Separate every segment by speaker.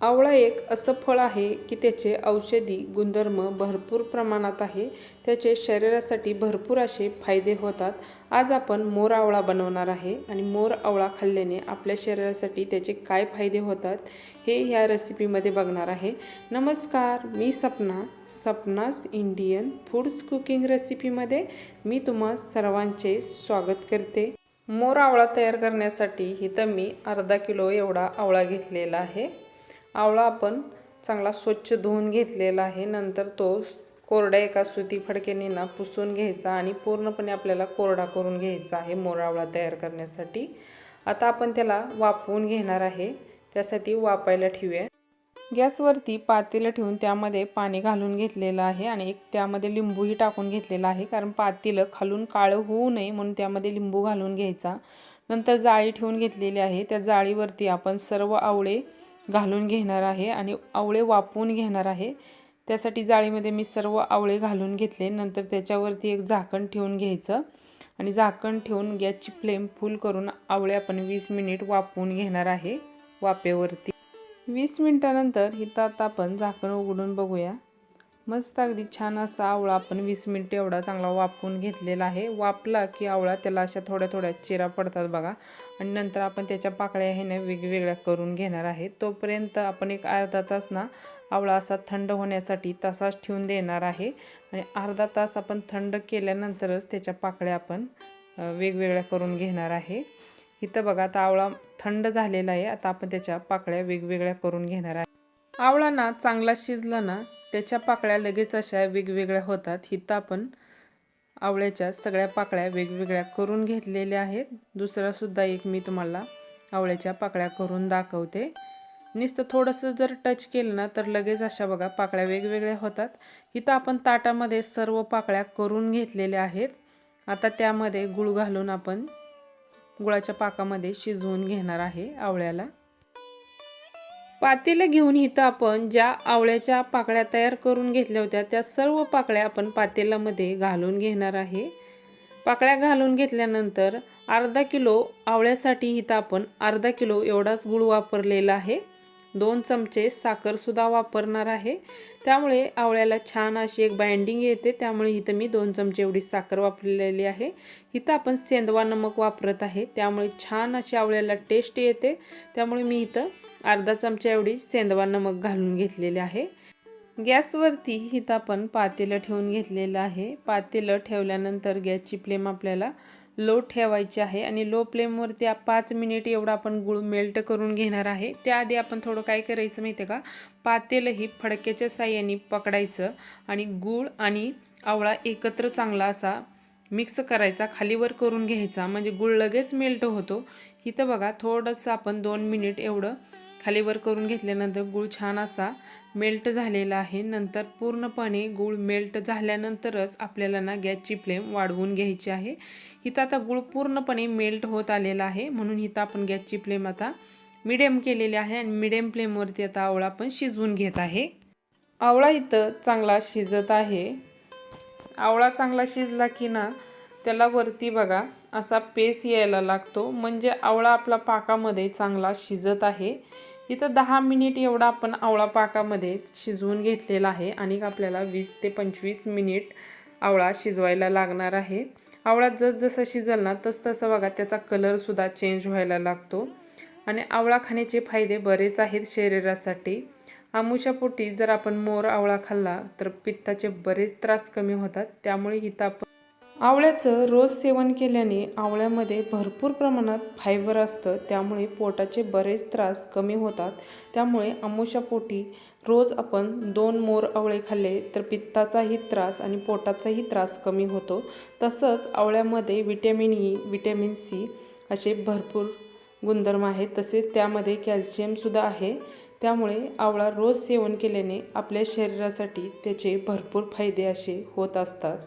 Speaker 1: आवळा एक असं फळ आहे की त्याचे औषधी गुणधर्म भरपूर प्रमाणात आहे. त्याचे शरीरासाठी भरपूर असे फायदे होतात. आज आपण मोर आवळा बनवणार आहे आणि मोर आवळा खाल्ल्याने आपल्या शरीरासाठी त्याचे काय फायदे होतात हे ह्या रेसिपीमध्ये बघणार आहे. नमस्कार मी Sapna Sapna's Indian foods cooking रेसिपीमध्ये मी तुम्हा सर्वांचे स्वागत करते. मोर आवळा तयार करण्यासाठी इथं मी अर्धा किलो एवढा आवळा घेतलेला आहे. आवळा आपण चांगला स्वच्छ धुवून घेतलेला आहे. नंतर तो कोरड्या एका सुती फडक्याने ना पुसून घ्यायचा आणि पूर्णपणे आपल्याला कोरडा करून घ्यायचा आहे मोरावळा तयार करण्यासाठी. आता आपण त्याला वापवून घेणार आहे. त्यासाठी वापायला ठेवूया. गॅसवरती पातेलं ठेवून त्यामध्ये पाणी घालून घेतलेलं आहे आणि एक त्यामध्ये लिंबूही टाकून घेतलेला आहे. कारण पातेलं खालून काळं होऊ नये म्हणून त्यामध्ये लिंबू घालून घ्यायचा. नंतर जाळी ठेवून घेतलेली आहे. त्या जाळीवरती आपण सर्व आवळे घालून घेणार आहे आणि आवळे वापवून घेणार आहे. त्यासाठी जाळीमध्ये मी सर्व आवळे घालून घेतले. नंतर त्याच्यावरती एक झाकण ठेवून घ्यायचं आणि झाकण ठेवून गॅसची फ्लेम फुल करून आवळे आपण वीस मिनिट वापवून घेणार आहे वापेवरती वीस मिनटानंतर इथं आता आपण झाकण उघडून बघूया. मस्त अगदी छान असा आवळा आपण वीस मिनिट एवढा चांगला वापरून घेतलेला आहे. वापला की आवळा त्याला अशा थोड्या थोड्या चिरा पडतात बघा. आणि नंतर आपण त्याच्या पाकळ्या हे ना वेगवेगळ्या करून घेणार आहे. तोपर्यंत आपण एक अर्धा तास ना आवळा असा थंड होण्यासाठी तसाच ठेवून देणार आहे. आणि अर्धा तास आपण थंड केल्यानंतरच त्याच्या पाकळ्या आपण वेगवेगळ्या करून घेणार आहे. इथं बघा आता आवळा थंड झालेला आहे. आता आपण त्याच्या पाकळ्या वेगवेगळ्या करून घेणार आहे. आवळा ना चांगला शिजला ना त्याच्या पाकळ्या लगेच अशा वेगवेगळ्या होतात. हिथं आपण आवळ्याच्या सगळ्या पाकळ्या वेगवेगळ्या करून घेतलेल्या आहेत. दुसरासुद्धा एक मी तुम्हाला आवळ्याच्या पाकळ्या करून दाखवते. नुसतं थोडंसं जर टच केलं ना तर लगेच अशा बघा पाकळ्या वेगवेगळ्या होतात. इथं आपण ताटामध्ये सर्व पाकळ्या करून घेतलेल्या आहेत. आता त्यामध्ये गुळ घालून आपण गुळाच्या पाकामध्ये शिजवून घेणार आहे आवळ्याला. पातेलं घेऊन इथं आपण ज्या आवळ्याच्या पाकळ्या तयार करून घेतल्या होत्या त्या सर्व पाकळ्या आपण पातेलामध्ये घालून घेणार आहे. पाकळ्या घालून घेतल्यानंतर अर्धा किलो आवळ्यासाठी इथं आपण अर्धा किलो एवढाच गुळ वापरलेला आहे. दोन चमचे साखरसुद्धा वापरणार आहे. त्यामुळे आवळ्याला छान अशी एक बाइंडिंग येते. त्यामुळे इथं मी दोन चमचे एवढी साखर वापरलेली आहे. इथं आपण सेंदवा नमक वापरत आहे. त्यामुळे छान अशी आवळ्याला टेस्ट येते. त्यामुळे मी इथं अर्धा चमचा एवढी सेंदवा नमक घालून घेतलेले आहे. गॅसवरती इथं आपण पातेलं ठेवून घेतलेलं आहे. पातेलं ठेवल्यानंतर गॅसची फ्लेम आपल्याला लो ठेवायची आहे आणि लो फ्लेमवरती पाच मिनिट एवढा आपण गुळ मेल्ट करून घेणार आहे. त्याआधी आपण थोडं काय करायचं माहिती आहे का? पातेलही फडक्याच्या साह्याने पकडायचं आणि गूळ आणि आवळा एकत्र चांगला असा मिक्स करायचा खालीवर करून घ्यायचा. म्हणजे गुळ लगेच मेल्ट होतो. इथं बघा थोडंसं आपण दोन मिनिट एवढं खालीवर करून घेतल्यानंतर गूळ छान असा मेल्ट झालेला आहे. नंतर पूर्णपणे गूळ मेल्ट झाल्यानंतरच आपल्याला ना गॅसची फ्लेम वाढवून घ्यायची आहे. इथं आता गूळ पूर्णपणे मेल्ट होत आलेला आहे. म्हणून इथं आपण गॅसची फ्लेम आता मिडियम केलेली आहे आणि मिडियम फ्लेमवरती आता आवळा आपण शिजवून घेत आहे. आवळा इथं चांगला शिजत आहे. आवळा चांगला शिजला की ना त्याला वरती बघा असा पेस यायला लागतो. म्हणजे आवळा आपला पाकामध्ये चांगला शिजत आहे. इथं दहा मिनिट एवढा आपण आवळा पाकामध्ये शिजवून घेतलेला आहे. आणि आपल्याला वीस ते पंचवीस मिनिट आवळा शिजवायला लागणार आहे. आवळा जसजसं शिजल ना तस तसं बघा त्याचा कलरसुद्धा चेंज व्हायला लागतो. आणि आवळा खाण्याचे फायदे बरेच आहेत शरीरासाठी. आमुषापोटी जर आपण मोर आवळा खाल्ला तर पित्ताचे बरेच त्रास कमी होतात. त्यामुळे इथं आपण आवळ्याचं रोज सेवन केल्याने आवळ्यामध्ये भरपूर प्रमाणात फायबर असतं त्यामुळे पोटाचे बरेच त्रास कमी होतात. त्यामुळे आमुषापोटी रोज आपण दोन मोर आवळे खाल्ले तर पित्ताचाही त्रास आणि पोटाचाही त्रास कमी होतो. तसंच आवळ्यामध्ये विटॅमिन ई विटॅमिन सी असे भरपूर गुणधर्म आहेत. तसेच त्यामध्ये कॅल्शियमसुद्धा आहे. त्यामुळे आवळा रोज सेवन केल्याने आपल्या शरीरासाठी त्याचे भरपूर फायदे असे होत असतात.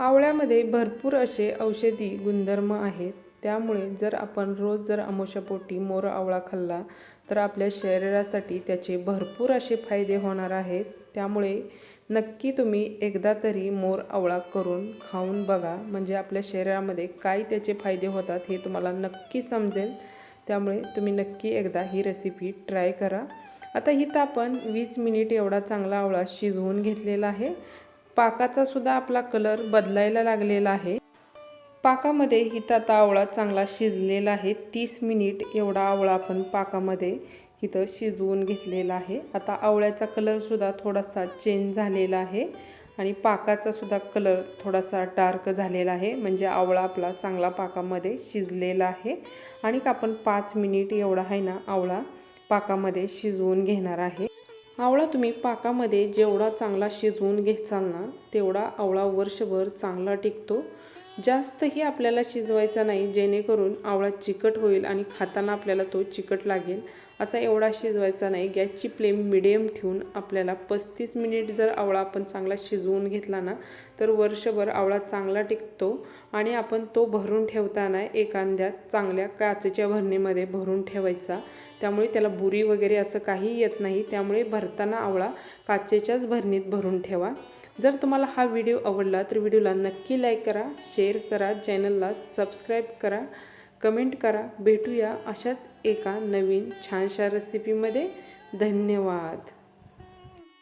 Speaker 1: आवळ्यामध्ये भरपूर असे औषधी गुणधर्म आहेत. त्यामुळे जर आपण रोज जर अमोशापोटी मोर आवळा खाल्ला तर आपल्या शरीरासाठी त्याचे भरपूर असे फायदे होणार आहेत. त्यामुळे नक्की तुम्ही एकदा तरी मोर आवळा करून खाऊन बघा. म्हणजे आपल्या शरीरामध्ये काय त्याचे फायदे होतात हे तुम्हाला नक्की समजेल. त्यामुळे तुम्ही नक्की एकदा ही रेसिपी ट्राय करा. आता इथं आपण वीस मिनिट एवढा चांगला आवळा शिजवून घेतलेला आहे. पाकाचा सुद्धा आपला कलर बदलायला लागलेला आहे. पाकामध्ये इथं आता आवळा चांगला शिजलेला आहे. तीस मिनिट एवढा आवळा आपण पाकामध्ये इथं शिजवून घेतलेला आहे. आता आवळ्याचा कलरसुद्धा थोडासा चेंज झालेला आहे. आणि पाकाचा सुद्धा कलर थोडासा डार्क झालेला आहे. म्हणजे आवळा आपला चांगला पाकामध्ये शिजलेला आहे. आणि आपण पाच मिनिट एवढा आहे ना आवळा पाकामध्ये शिजवून घेणार आहे. आवळा तुम्ही पाकामध्ये जेवढा चांगला शिजवून घेचाल ना तेवढा आवळा वर्षभर चांगला टिकतो. जास्तही आपल्याला शिजवायचा नाही जेणेकरून आवळा चिकट होईल आणि खाताना आपल्याला तो चिकट लागेल असा एवढा शिजवायचा नाही. गॅसची फ्लेम मिडियम ठेवून आपल्याला पस्तीस मिनिट जर आवळा आपण चांगला शिजवून घेतला ना तर वर्षभर आवळा चांगला टिकतो आणि आपण तो भरून ठेवताना एखाद्यात चांगल्या काचेच्या भरणीमध्ये भरून ठेवायचा. त्यामुळे त्याला बुरी वगैरे असं काही येत नाही. त्यामुळे भरताना आवळा काचेच्याच भरणीत भरून ठेवा. जर तुम्हाला हा व्हिडिओ आवडला तर व्हिडिओला नक्की लाईक करा शेअर करा चॅनलला सबस्क्राईब करा कमेंट करा. भेटूया अशाच एका नवीन छानशा रेसिपीमध्ये धन्यवाद.